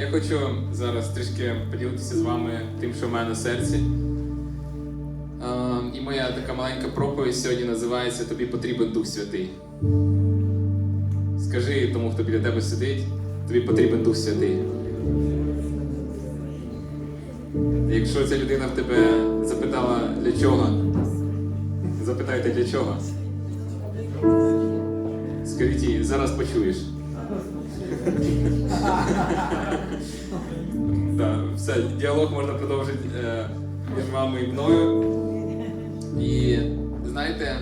Я хочу зараз трішки поділитися з вами тим, що в мене на серці. І моя така маленька проповідь сьогодні називається Тобі потрібен Дух Святий. Скажи тому, хто біля тебе сидить, тобі потрібен Дух Святий. Якщо ця людина в тебе запитала для чого, запитайте для чого. Скажіть їй, зараз почуєш. Да, все, діалог можна продовжити е, між вами і мною. І знаєте,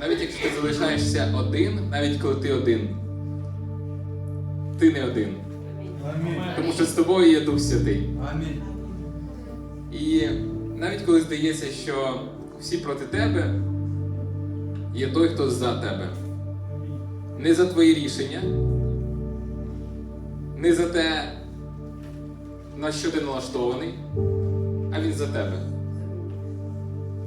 навіть якщо ти залишаєшся один, навіть коли ти один, ти не один. Тому що з тобою є Дух Святий. Амінь. І навіть коли здається, що всі проти тебе, є той, хто за тебе. Не за твої рішення, не за те, на що ти налаштований, а він за тебе.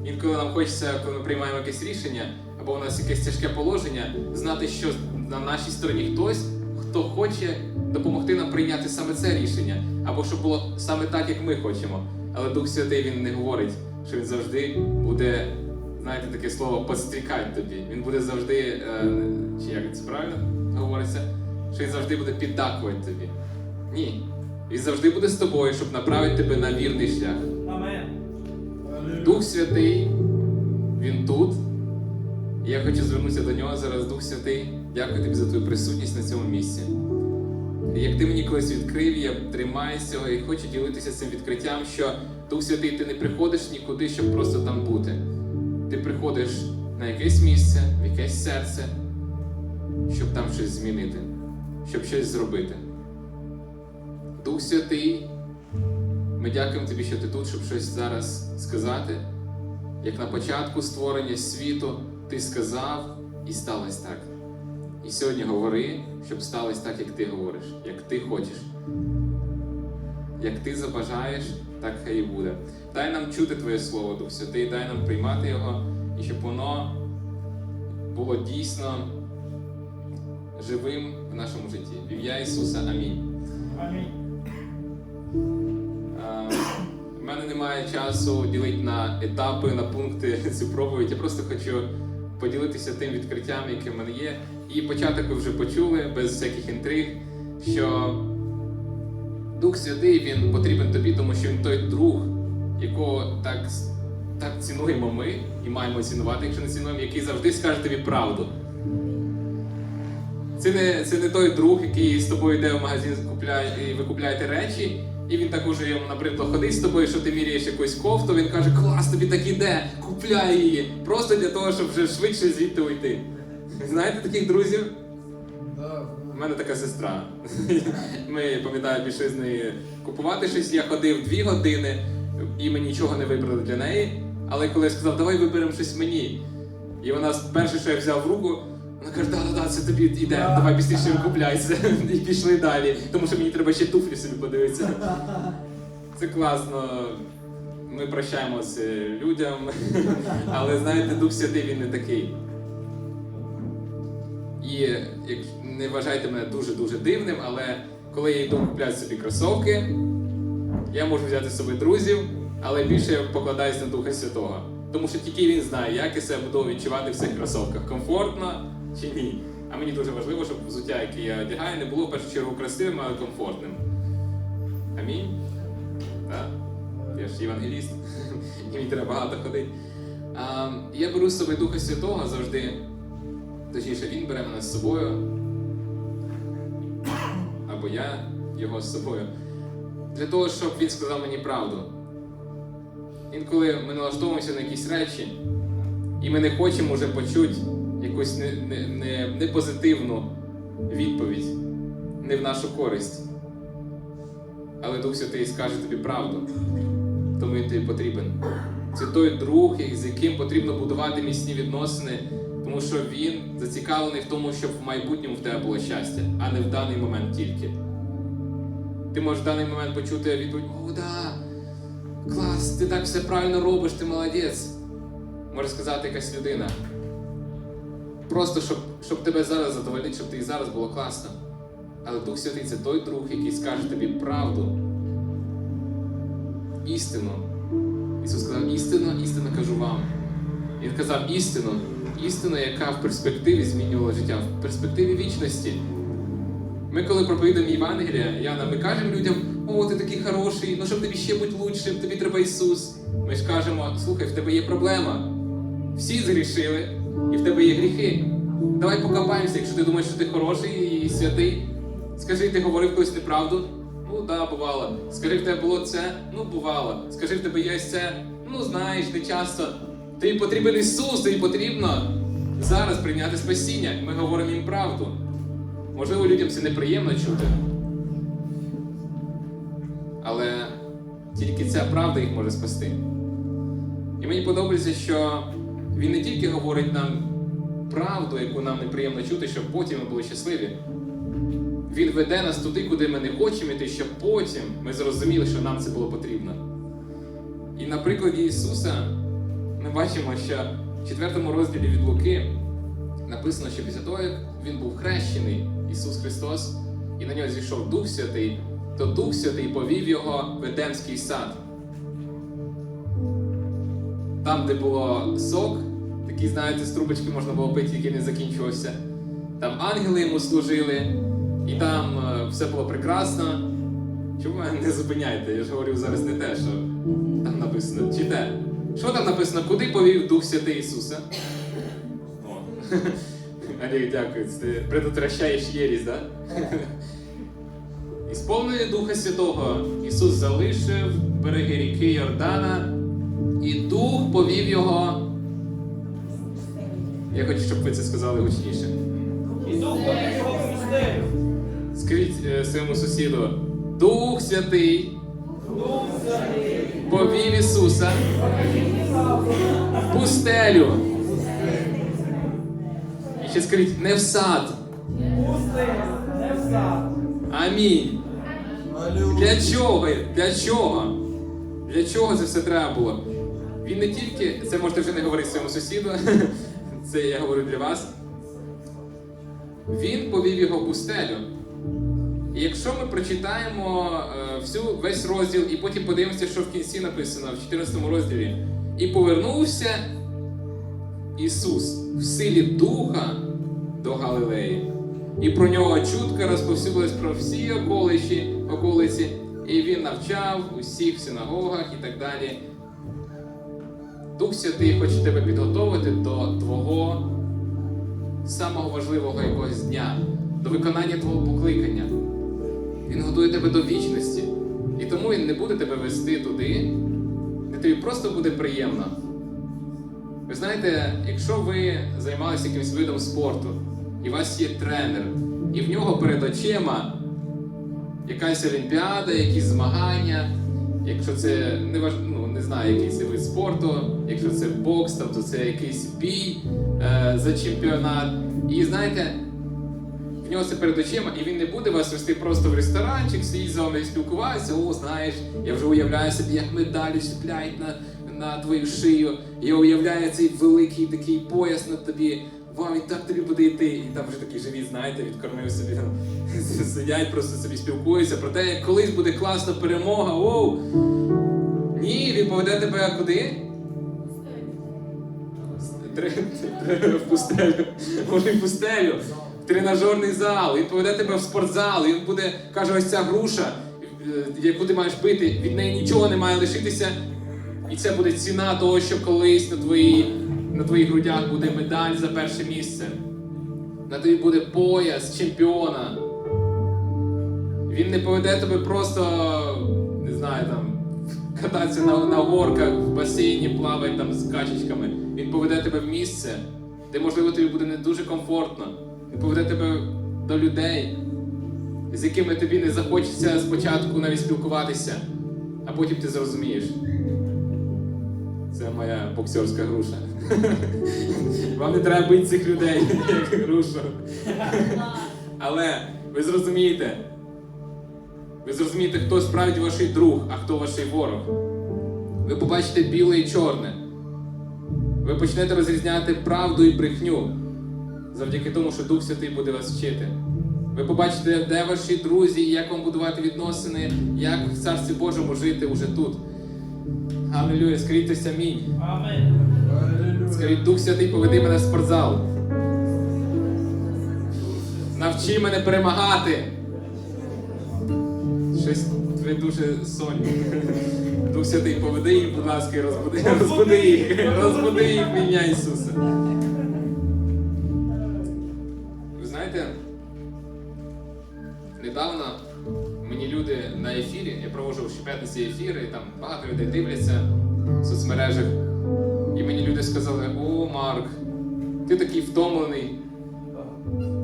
Інколи нам хочеться, коли ми приймаємо якесь рішення, або у нас якесь тяжке положення, знати, що на нашій стороні хтось, хто хоче допомогти нам прийняти саме це рішення, або щоб було саме так, як ми хочемо. Але Дух Святий він не говорить, що він завжди буде, знаєте, таке слово пострікати тобі. Він буде завжди, е, чи як це правильно говориться, що він завжди буде піддакувати тобі. Ні. Він завжди буде з тобою, щоб направити тебе на вірний шлях. Амен. Дух Святий, Він тут. І я хочу звернутися до нього зараз, Дух Святий. Дякую тобі за твою присутність на цьому місці. І як ти мені колись відкрив, я тримаюся цього і хочу ділитися цим відкриттям, що Дух Святий, ти не приходиш нікуди, щоб просто там бути. Ти приходиш на якесь місце, в якесь серце, щоб там щось змінити, щоб щось зробити. Дух Святий, ми дякуємо тобі, що ти тут, щоб щось зараз сказати. Як на початку створення світу ти сказав і сталося так. І сьогодні говори, щоб сталося так, як ти говориш, як ти хочеш. Як ти забажаєш, так хай і буде. Дай нам чути Твоє Слово, Дух Святий, дай нам приймати його, і щоб воно було дійсно живим в нашому житті. В ім'я Ісуса. Амінь. Амінь. У мене немає часу ділити на етапи, на пункти цю проповідь. Я просто хочу поділитися тим відкриттям, яке в мене є. І початок ви вже почули, без всяких інтриг, що Дух Святий він потрібен тобі, тому що він той друг, якого так, так цінуємо ми і маємо цінувати, якщо не цінуємо, який завжди скаже тобі правду. Це не, це не той друг, який з тобою йде в магазин, купляє, і ви купляєте речі, і він так уже йому набридло ходить з тобою, що ти міряєш якусь кофту, він каже, клас, тобі так іде, купляй її. Просто для того, щоб вже швидше звідти уйти. Знаєте таких друзів? Да. У мене така сестра. Ми пам'ятаю, пішли з нею купувати щось. Я ходив дві години і ми нічого не вибрали для неї. Але коли я сказав, давай виберемо щось мені. І вона перше, що я взяв в руку, вона каже, да, да, це тобі йде, давай пізніше викупляйся. І пішли далі, тому що мені треба ще туфлі собі подивитися. Це класно. Ми прощаємося людям, але знаєте, Дух Святий він не такий. І як не вважайте мене дуже-дуже дивним, але коли я йду купляти собі кросовки, я можу взяти з собою друзів, але більше я покладаюсь на Духа Святого. Тому що тільки він знає, як я себе буду відчувати в цих кросовках. Комфортно чи ні. А мені дуже важливо, щоб взуття, яке я одягаю, не було в першу чергу красивим, але комфортним. Амінь. Так. Я ж євангеліст, мені треба багато ходити. Я беру з собою Духа Святого завжди. Точніше, він бере мене з собою. Або я його з собою. Для того, щоб він сказав мені правду. Інколи ми налаштовуємося на якісь речі, і ми не хочемо вже почути якусь не, не, не, не відповідь, не в нашу користь. Але Дух Святий скаже тобі правду, тому він тобі потрібен. Це той друг, з яким потрібно будувати міцні відносини, тому що він зацікавлений в тому, щоб в майбутньому в тебе було щастя, а не в даний момент тільки. Ти можеш в даний момент почути відповідь: О, да, клас, ти так все правильно робиш, ти молодець. Може сказати якась людина. просто щоб, щоб тебе зараз задовольнити, щоб ти і зараз було класно. Але Дух Святий це той друг, який скаже тобі правду, істину. Ісус сказав, істину, істину кажу вам. Він казав істину, істину, яка в перспективі змінювала життя, в перспективі вічності. Ми, коли проповідуємо Євангелія, Яна, ми кажемо людям, о, ти такий хороший, ну щоб тобі ще бути лучшим, тобі треба Ісус. Ми ж кажемо, слухай, в тебе є проблема. Всі згрішили, і в тебе є гріхи. Давай покопаємося, якщо ти думаєш, що ти хороший і святий. Скажи, ти говорив колись неправду? Ну да, бувало. Скажи, в тебе було це? Ну, бувало. Скажи, в тебе є це? Ну, знаєш, не часто. Тобі потрібен Ісус, тобі потрібно зараз прийняти спасіння. Ми говоримо їм правду. Можливо, людям це неприємно чути. Але тільки ця правда їх може спасти. І мені подобається, що він не тільки говорить нам правду, яку нам неприємно чути, щоб потім ми були щасливі. Він веде нас туди, куди ми не хочемо йти, щоб потім ми зрозуміли, що нам це було потрібно. І на прикладі Ісуса ми бачимо, що в 4 розділі від Луки написано, що після того, як він був хрещений, Ісус Христос, і на нього зійшов Дух Святий, то Дух Святий повів його в Едемський сад. Там, де було сок, такий, знаєте, з трубочки можна було пити, який не закінчувався. Там ангели йому служили, і там е, все було прекрасно. Чому не зупиняєте? Я ж говорю зараз не те, що там написано. Чи те? Що там написано? Куди повів Дух Святий Ісуса? О. Олег, дякую. Ти предотвращаєш єрість, так? Да? І сповнений Духа Святого Ісус залишив береги ріки Йордана, і Дух повів його. Я хочу, щоб ви це сказали гучніше. І дух повів його в пустелю. Скажіть е, своєму сусіду, Дух Святий. Повів Ісуса в пустелю. І ще скажіть, не в сад. Не в. Амінь. Для чого? Для чого? Для чого це все треба було? Він не тільки, це можете вже не говорити своєму сусіду, це я говорю для вас. Він повів його в пустелю. І якщо ми прочитаємо е, всю, весь розділ і потім подивимося, що в кінці написано в 14 розділі, і повернувся Ісус в силі Духа до Галилеї. І про нього чутка розповсюдилась про всі околиці, околиці, і він навчав у всіх синагогах і так далі. Дух Святий хоче тебе підготовити до твого самого важливого якогось дня, до виконання твого покликання. Він готує тебе до вічності. І тому він не буде тебе вести туди, де тобі просто буде приємно. Ви знаєте, якщо ви займалися якимось видом спорту, і у вас є тренер, і в нього перед очима якась олімпіада, якісь змагання, якщо це не важ... ну, не знаю, який це вид спорту, якщо це бокс, то це якийсь бій е, за чемпіонат. І знаєте, в нього це перед очима, і він не буде вас вести просто в ресторанчик, сидіть з вами і спілкуватися. О, знаєш, я вже уявляю собі, як медалі чіпляють на, на твою шию. Я уявляю цей великий такий пояс на тобі. Вау, і так тобі буде йти. І там вже такий живіт, знаєте, відкормив собі там. Сидять, просто собі спілкуються про те, як колись буде класна перемога. Оу! Ні, він поведе тебе куди? В пустелю. Може, в пустелю. Тренажерний зал. Він поведе тебе в спортзал. Він буде, каже, ось ця груша, е, яку ти маєш пити, від неї нічого не має лишитися. І це буде ціна того, що колись на, твої, на твоїх грудях буде медаль за перше місце. На тобі буде пояс чемпіона. Він не поведе тебе просто, не знаю, там, кататися на, на горках, в басейні, плавати там з качечками. Він поведе тебе в місце, де, можливо, тобі буде не дуже комфортно. Він поведе тебе до людей, з якими тобі не захочеться спочатку навіть спілкуватися, а потім ти зрозумієш. Це моя боксерська груша. Вам не треба бити цих людей, як грушу. Але ви зрозумієте, ви зрозумієте, хто справді ваш друг, а хто ваш ворог. Ви побачите біле і чорне. Ви почнете розрізняти правду і брехню. Завдяки тому, що Дух Святий буде вас вчити. Ви побачите, де ваші друзі, як вам будувати відносини, як в Царстві Божому жити уже тут. Аллилуйя, скажіть амінь. Амінь. Скажіть, Дух Святий, поведи мене в спортзал. Навчи мене перемагати. Щось ви дуже сонні. Дух Святий, поведи їх, будь ласка, і розбуди, розбуди їх. Розбуди їх в ім'я Ісуса. Щоп'ятниці ефіри, там багато людей дивляться в соцмережах. І мені люди сказали: О, Марк, ти такий втомлений,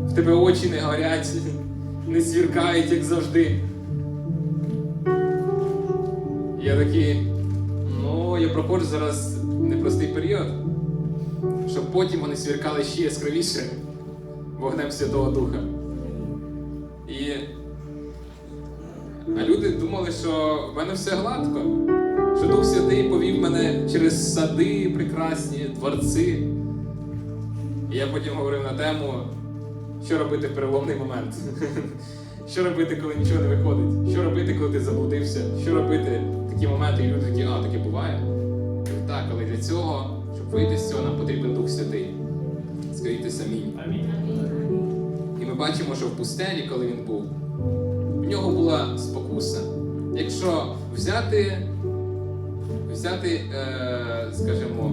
в тебе очі не горять, не свіркають, як завжди. Я такий, ну, я проходжу зараз непростий період, щоб потім вони свіркали ще яскравіше вогнем Святого Духа. І... А люди думали, що в мене все гладко що Дух Святий повів мене через сади прекрасні, дворці. І я потім говорив на тему, що робити в переломний момент. Що робити, коли нічого не виходить? Що робити, коли ти заблудився? Що робити в такі моменти, і люди такі, а, таке буває. Так, але для цього, щоб вийти з цього, нам потрібен Дух Святий. Скажіть самі. Амінь. І ми бачимо, що в пустелі, коли він був, в нього була спокуса. Якщо взяти, взяти, е, скажімо,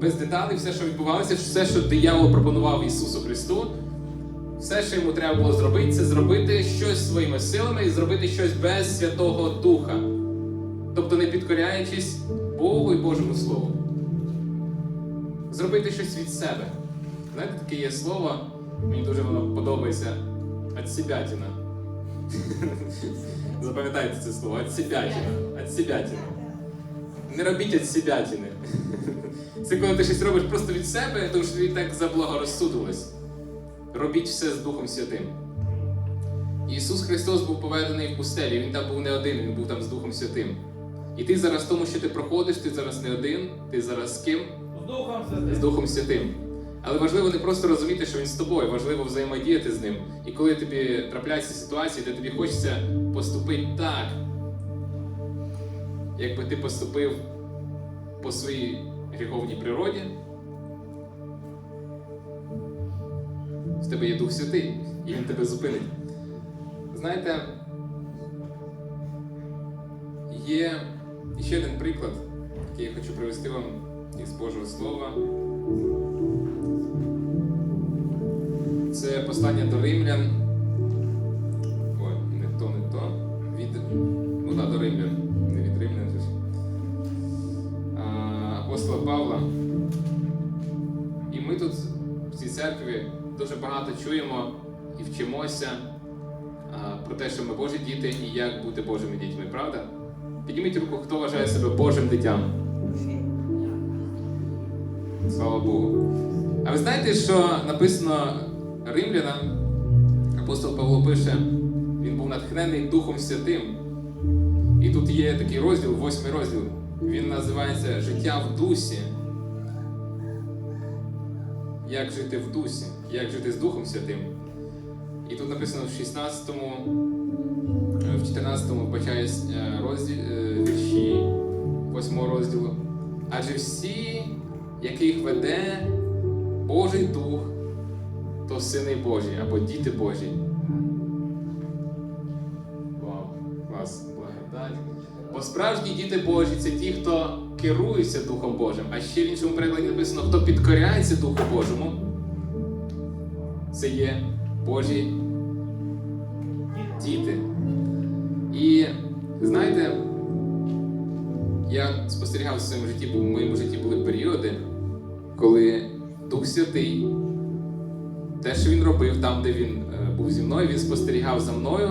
без деталей все, що відбувалося, все, що диявол пропонував Ісусу Христу, все, що йому треба було зробити, це зробити щось своїми силами і зробити щось без Святого Духа. Тобто не підкоряючись Богу і Божому Слову. Зробити щось від себе. Знаєте, таке є слово, мені дуже воно подобається. Отсебятина. Запам'ятайте це слово. Отсебятина. Отсебятина. Не робіть отсебятини. Це коли ти щось робиш просто від себе, тому що тобі так заблагорозсудилось. Робіть все з Духом Святим. Ісус Христос був поведений в пустелі, Він там був не один, Він був там з Духом Святим. І ти зараз в тому, що ти проходиш, ти зараз не один, ти зараз з ким? З Духом з Духом Святим. Але важливо не просто розуміти, що він з тобою, важливо взаємодіяти з ним. І коли тобі трапляються ситуації, де тобі хочеться поступити так, якби ти поступив по своїй гріховній природі, в тебе є Дух Святий, і він тебе зупинить. Знаєте, є ще один приклад, який я хочу привести вам із Божого Слова. Це послання до римлян. Ой, не то, не то. Від. Ну да, до римлян. Не від римлян. Апостола Павла. І ми тут в цій церкві дуже багато чуємо і вчимося про те, що ми Божі діти і як бути Божими дітьми, правда? Підніміть руку, хто вважає себе Божим дитям. Слава Богу. А ви знаєте, що написано римлянам, апостол Павло пише, він був натхнений Духом Святим. І тут є такий розділ, восьмий розділ. Він називається Життя в дусі. Як жити в дусі, як жити з Духом Святим. І тут написано в 16-му, е, в 14-му вбачаюсь розділ, е, вірші 8 розділу. Адже всі, яких веде Божий Дух, то сини Божі або діти Божі. Вау, клас, благодать. Бо справжні діти Божі це ті, хто керується Духом Божим. А ще в іншому перекладі написано, хто підкоряється Духу Божому. Це є Божі діти. І знаєте, я спостерігав в своєму житті, бо в моєму житті були періоди, коли Дух Святий, те, що він робив там, де він е, був зі мною, він спостерігав за мною.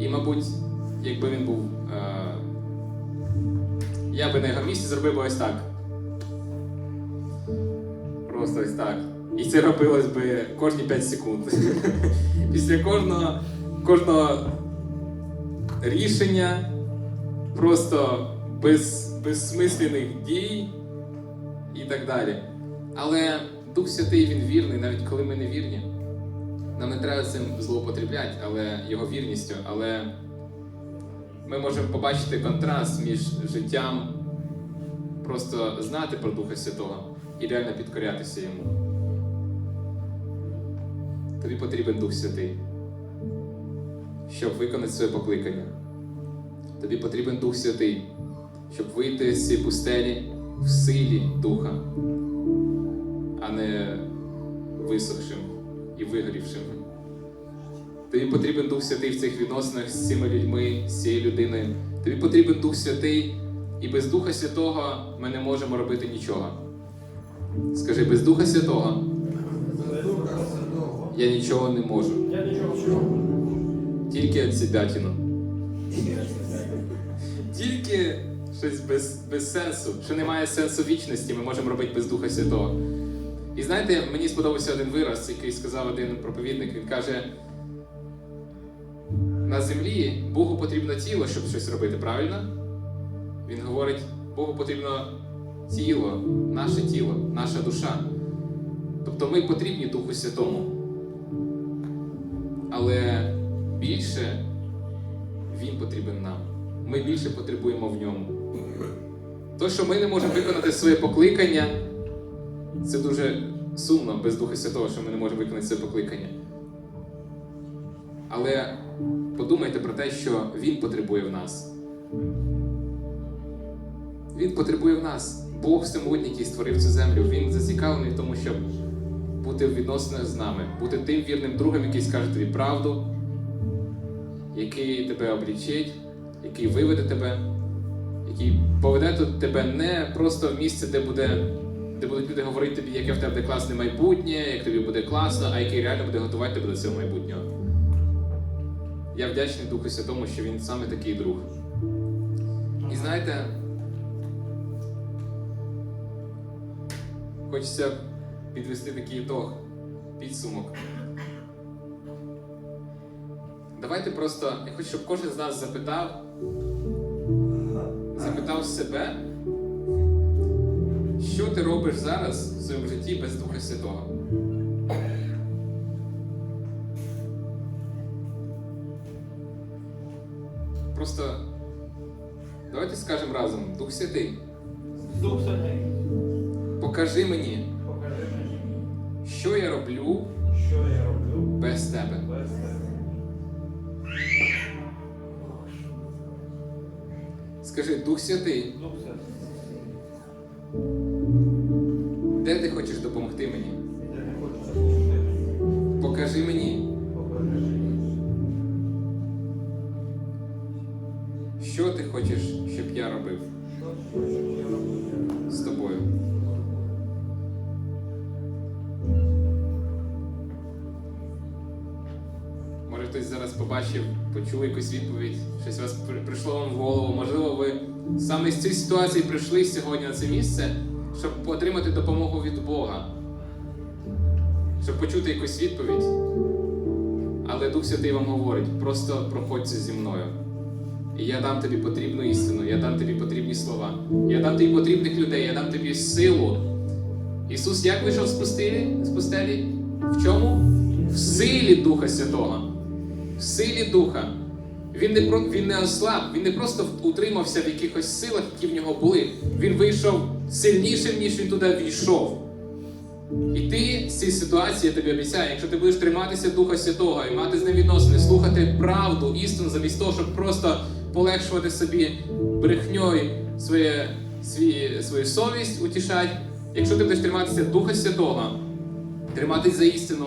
І, мабуть, якби він був. Е, я би на його місці зробив би ось так. Просто ось так. І це робилось би кожні 5 секунд. Після кожного, кожного рішення, просто без, безсмисленних дій і так далі. Але Дух Святий він вірний, навіть коли ми не вірні. Нам не треба цим злоупотребляти, але його вірністю, але ми можемо побачити контраст між життям, просто знати про Духа Святого і реально підкорятися йому. Тобі потрібен Дух Святий, щоб виконати своє покликання. Тобі потрібен Дух Святий, щоб вийти з цієї пустелі в силі Духа, не висохшим і вигорівшим. Тобі потрібен Дух Святий в цих відносинах з цими людьми, з цією людиною. Тобі потрібен Дух Святий, і без Духа Святого ми не можемо робити нічого. Скажи, без Духа Святого я нічого не можу. Я нічого. Тільки відсідятіну. Тільки щось без, без сенсу, що немає сенсу вічності, ми можемо робити без Духа Святого. І знаєте, мені сподобався один вираз, який сказав один проповідник. Він каже: на землі Богу потрібно тіло, щоб щось робити, правильно? Він говорить, Богу потрібно тіло, наше тіло, наша душа. Тобто ми потрібні Духу Святому. Але більше він потрібен нам. Ми більше потребуємо в ньому. То, що ми не можемо виконати своє покликання, це дуже сумно без Духа Святого, що ми не можемо виконати своє покликання. Але подумайте про те, що Він потребує в нас. Він потребує в нас. Бог всемогутній, який створив цю землю. Він зацікавлений в тому, щоб бути в відносинах з нами, бути тим вірним другом, який скаже тобі правду, який тебе облічить, який виведе тебе, який поведе тебе не просто в місце, де буде. Де будуть люди говорити тобі, яке в тебе класне майбутнє, як тобі буде класно, а який реально буде готувати тебе до цього майбутнього. Я вдячний Духу Святому, що він саме такий друг. І знаєте, хочеться підвести такий ітог, підсумок. Давайте просто, я хочу, щоб кожен з нас запитав, запитав себе, що ти робиш зараз в своєму житті без Духа Святого. Просто давайте скажемо разом, Дух Святий, Дух Святий, покажи мені, покажи мені, що я роблю що я роблю без тебе. без тебе. Скажи, Дух Святий, Дух допомогти мені? Покажи мені, що ти хочеш, щоб я робив з тобою. Може хтось зараз побачив, почув якусь відповідь, щось вас прийшло вам в голову. Можливо, ви саме з цієї ситуації прийшли сьогодні на це місце, щоб отримати допомогу від Бога, щоб почути якусь відповідь. Але Дух Святий вам говорить, просто проходься зі мною. І я дам тобі потрібну істину, я дам тобі потрібні слова, я дам тобі потрібних людей, я дам тобі силу. Ісус як вийшов з пустелі? З пустелі? В чому? В силі Духа Святого. В силі Духа. Він не, про- він не ослаб, він не просто утримався в якихось силах, які в нього були. Він вийшов сильнішим, ніж він туди війшов. І ти з цієї ситуації я тобі обіцяю, якщо ти будеш триматися Духа Святого і мати з ним відносини, слухати правду, істину, замість того, щоб просто полегшувати собі брехньою своє, свій, свою совість, утішати, якщо ти будеш триматися Духа Святого, триматись за істину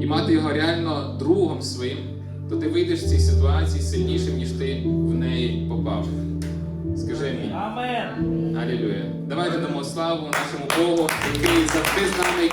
і мати його реально другом своїм, то ти вийдеш з цієї ситуації сильнішим, ніж ти в неї попав. Скажи мені. Амен. Алілюя. Давайте дамо славу нашому Богу, який завжди з нами,